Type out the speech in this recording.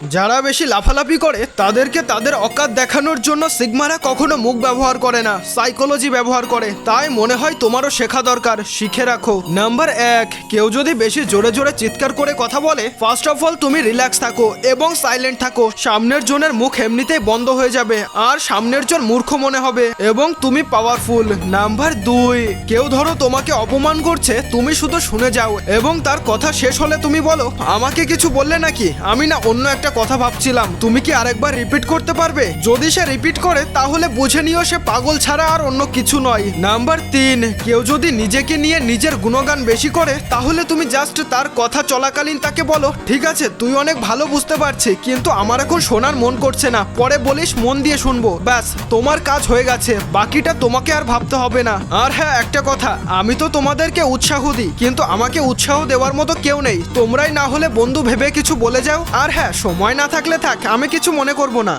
যারা বেশি লাফালাফি করে, তাদেরকে তাদের অকাত দেখানোর জন্য সিগমারা কখনো মুখ ব্যবহার করে না, সাইকোলজি ব্যবহার করে। তাই মনে হয় তোমারও শেখা দরকার, শিখে রাখো। নাম্বার এক, কেউ যদি বেশি জোরে জোরে চিৎকার করে কথা বলে ফার্স্ট অফ অল তুমি রিল্যাক্স থাকো এবং সাইলেন্ট থাকো। সামনের জনের মুখ এমনিতেই বন্ধ হয়ে যাবে, আর সামনের জন মূর্খ মনে হবে এবং তুমি পাওয়ারফুল নাম্বার দুই, কেউ ধরো তোমাকে অপমান করছে, তুমি শুধু শুনে যাও এবং তার কথা শেষ হলে তুমি বলো, আমাকে কিছু বললে নাকি? আমি না অন্য একটা কথা ভাবছিলাম, তুমি কি আরেকবার রিপিট করতে পারবে? যদি সে রিপিট করে, তাহলে বুঝে নিও সে পাগল ছাড়া আর অন্য কিছু নয়। নাম্বার তিন, কেউ যদি নিজেকে নিয়ে নিজের গুণগান বেশি করে, তাহলে তুমি জাস্ট তার কথা চলাকালীন তাকে বলো, ঠিক আছে, তুই অনেক ভালো বুঝতে পারছি, কিন্তু আমার এখন শোনার মন করছে না। পরে বলিস, মন দিয়ে শুনব। ব্যাস, তোমার কাজ হয়ে গেছে, বাকিটা তোমাকে আর ভাবতে হবে না। আর হ্যাঁ একটা কথা, আমি তো তোমাদেরকে উৎসাহ দিই, কিন্তু আমাকে উৎসাহ দেওয়ার মতো কেউ নেই। তোমরাই না হলে বন্ধু ভেবে কিছু বলে যাও। আর হ্যাঁ সময় না থাকলে থাক আমি কিছু মনে করব না।